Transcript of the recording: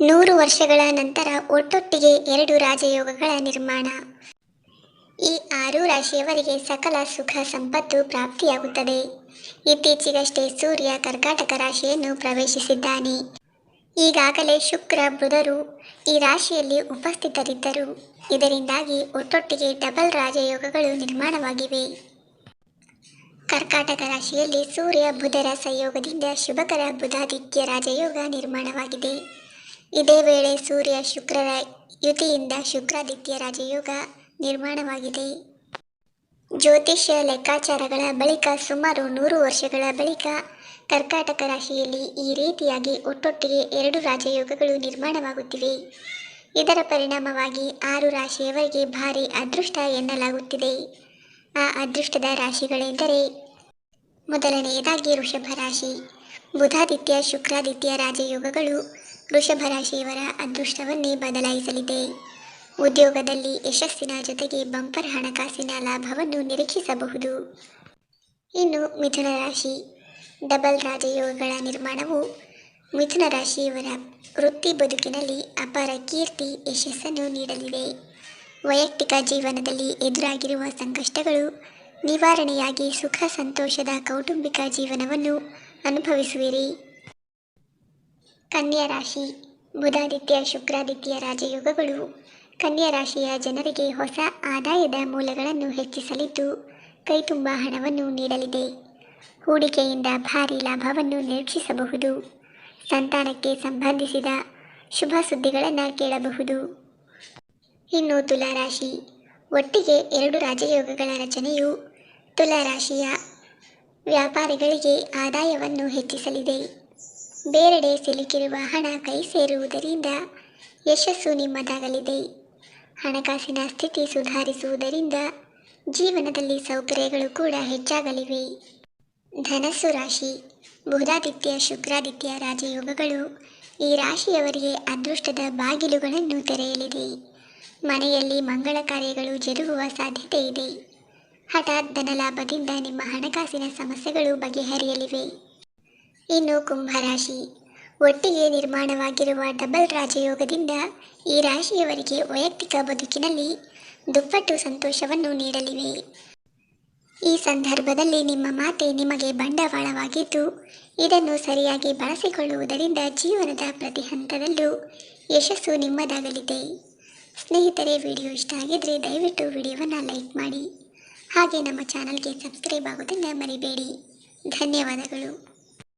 ನೂರು ವರ್ಷಗಳ ನಂತರ ಒಟ್ಟೊಟ್ಟಿಗೆ ಎರಡು ರಾಜಯೋಗಗಳ ನಿರ್ಮಾಣ. ಈ ಆರು ರಾಶಿಯವರಿಗೆ ಸಕಲ ಸುಖ ಸಂಪತ್ತು ಪ್ರಾಪ್ತಿಯಾಗುತ್ತದೆ. ಇತ್ತೀಚೆಗಷ್ಟೇ ಸೂರ್ಯ ಕರ್ಕಾಟಕ ರಾಶಿಯನ್ನು ಪ್ರವೇಶಿಸಿದ್ದಾನೆ. ಈಗಾಗಲೇ ಶುಕ್ರ, ಬುಧರು ಈ ರಾಶಿಯಲ್ಲಿ ಉಪಸ್ಥಿತರಿದ್ದರು. ಇದರಿಂದಾಗಿ ಒಟ್ಟೊಟ್ಟಿಗೆ ಡಬಲ್ ರಾಜಯೋಗಗಳು ನಿರ್ಮಾಣವಾಗಿವೆ. ಕರ್ಕಾಟಕ ರಾಶಿಯಲ್ಲಿ ಸೂರ್ಯ, ಬುಧರ ಸಂಯೋಗದಿಂದ ಶುಭಕರ, ಬುಧಾದಿತ್ಯ ರಾಜಯೋಗ ನಿರ್ಮಾಣವಾಗಿದೆ. ಇದೇ ವೇಳೆ ಸೂರ್ಯ ಶುಕ್ರರ ಯುತಿಯಿಂದ ಶುಕ್ರಾದಿತ್ಯ ರಾಜಯೋಗ ನಿರ್ಮಾಣವಾಗಿದೆ. ಜ್ಯೋತಿಷ್ಯ ಲೆಕ್ಕಾಚಾರಗಳ ಬಳಿಕ ಸುಮಾರು ನೂರು ವರ್ಷಗಳ ಬಳಿಕ ಕರ್ಕಾಟಕ ರಾಶಿಯಲ್ಲಿ ಈ ರೀತಿಯಾಗಿ ಒಟ್ಟೊಟ್ಟಿಗೆ ಎರಡು ರಾಜಯೋಗಗಳು ನಿರ್ಮಾಣವಾಗುತ್ತಿವೆ. ಇದರ ಪರಿಣಾಮವಾಗಿ ಆರು ರಾಶಿಯವರಿಗೆ ಭಾರಿ ಅದೃಷ್ಟ ಎನ್ನಲಾಗುತ್ತಿದೆ. ಆ ಅದೃಷ್ಟದ ರಾಶಿಗಳೆಂದರೆ ಮೊದಲನೆಯದಾಗಿ ವೃಷಭ ರಾಶಿ, ಬುಧಾದಿತ್ಯ, ಶುಕ್ರಾದಿತ್ಯ ರಾಜಯೋಗಗಳು ವೃಷಭ ರಾಶಿಯವರ ಅದೃಷ್ಟವನ್ನೇ ಬದಲಾಯಿಸಲಿದೆ. ಉದ್ಯೋಗದಲ್ಲಿ ಯಶಸ್ಸಿನ ಜೊತೆಗೆ ಬಂಪರ್ ಹಣಕಾಸಿನ ಲಾಭವನ್ನು ನಿರೀಕ್ಷಿಸಬಹುದು. ಇನ್ನು ಮಿಥುನ ರಾಶಿ. ಡಬಲ್ ರಾಜಯೋಗಗಳ ನಿರ್ಮಾಣವು ಮಿಥುನ ರಾಶಿಯವರ ವೃತ್ತಿ ಬದುಕಿನಲ್ಲಿ ಅಪಾರ ಕೀರ್ತಿ, ಯಶಸ್ಸನ್ನು ನೀಡಲಿದೆ. ವೈಯಕ್ತಿಕ ಜೀವನದಲ್ಲಿ ಎದುರಾಗಿರುವ ಸಂಕಷ್ಟಗಳು ನಿವಾರಣೆಯಾಗಿ ಸುಖ, ಸಂತೋಷದ ಕೌಟುಂಬಿಕ ಜೀವನವನ್ನು ಅನುಭವಿಸುವಿರಿ. ಕನ್ಯಾ ರಾಶಿ ಬುಧಾದಿತ್ಯ, ಶುಕ್ರಾದಿತ್ಯ ರಾಜಯೋಗಗಳು. ಕನ್ಯಾ ರಾಶಿಯ ಜನರಿಗೆ ಹೊಸ ಆದಾಯದ ಮೂಲಗಳನ್ನು ಹೆಚ್ಚಿಸಲಿದ್ದು ಕೈ ತುಂಬ ಹಣವನ್ನು ನೀಡಲಿದೆ. ಹೂಡಿಕೆಯಿಂದ ಭಾರಿ ಲಾಭವನ್ನು ನಿರೀಕ್ಷಿಸಬಹುದು. ಸಂತಾನಕ್ಕೆ ಸಂಬಂಧಿಸಿದ ಶುಭ ಸುದ್ದಿಗಳನ್ನು ಕೇಳಬಹುದು. ಇನ್ನು ತುಲಾರಾಶಿ. ಒಟ್ಟಿಗೆ ಎರಡು ರಾಜಯೋಗಗಳ ರಚನೆಯು ತುಲಾರಾಶಿಯ ವ್ಯಾಪಾರಿಗಳಿಗೆ ಆದಾಯವನ್ನು ಹೆಚ್ಚಿಸಲಿದೆ. ಬೇರೆಡೆ ಸಿಲುಕಿರುವ ಹಣ ಕೈ ಸೇರುವುದರಿಂದ ಯಶಸ್ಸು ನಿಮ್ಮದಾಗಲಿದೆ. ಹಣಕಾಸಿನ ಸ್ಥಿತಿ ಸುಧಾರಿಸುವುದರಿಂದ ಜೀವನದಲ್ಲಿ ಸೌಕರ್ಯಗಳು ಕೂಡ ಹೆಚ್ಚಾಗಲಿವೆ. ಧನಸ್ಸು ರಾಶಿ. ಬುಧಾದಿತ್ಯ, ಶುಕ್ರಾದಿತ್ಯ ರಾಜಯೋಗಗಳು ಈ ರಾಶಿಯವರಿಗೆ ಅದೃಷ್ಟದ ಬಾಗಿಲುಗಳನ್ನು ತೆರೆಯಲಿದೆ. ಮನೆಯಲ್ಲಿ ಮಂಗಳ ಕಾರ್ಯಗಳು ಜರುಗುವ ಸಾಧ್ಯತೆ ಇದೆ. ಹಠಾತ್ ಧನಲಾಭದಿಂದ ನಿಮ್ಮ ಹಣಕಾಸಿನ ಸಮಸ್ಯೆಗಳು ಬಗೆಹರಿಯಲಿವೆ. ಇನ್ನು ಕುಂಭರಾಶಿ. ಒಟ್ಟಿಗೆ ನಿರ್ಮಾಣವಾಗಿರುವ ಡಬಲ್ ರಾಜಯೋಗದಿಂದ ಈ ರಾಶಿಯವರಿಗೆ ವೈಯಕ್ತಿಕ ಬದುಕಿನಲ್ಲಿ ದುಪ್ಪಟ್ಟು ಸಂತೋಷವನ್ನು ನೀಡಲಿವೆ. ಈ ಸಂದರ್ಭದಲ್ಲಿ ನಿಮ್ಮ ಮಾತೆ ನಿಮಗೆ ಬಂಡವಾಳವಾಗಿದ್ದು, ಇದನ್ನು ಸರಿಯಾಗಿ ಬಳಸಿಕೊಳ್ಳುವುದರಿಂದ ಜೀವನದ ಪ್ರತಿ ಹಂತದಲ್ಲೂ ಯಶಸ್ಸು ನಿಮ್ಮದಾಗಲಿದೆ. ಸ್ನೇಹಿತರೆ, ವಿಡಿಯೋ ಇಷ್ಟ ಆಗಿದ್ದರೆ ದಯವಿಟ್ಟು ವಿಡಿಯೋವನ್ನು ಲೈಕ್ ಮಾಡಿ. ಹಾಗೆ ನಮ್ಮ ಚಾನಲ್ಗೆ ಸಬ್ಸ್ಕ್ರೈಬ್ ಆಗೋದನ್ನು ಮರಿಬೇಡಿ. ಧನ್ಯವಾದಗಳು.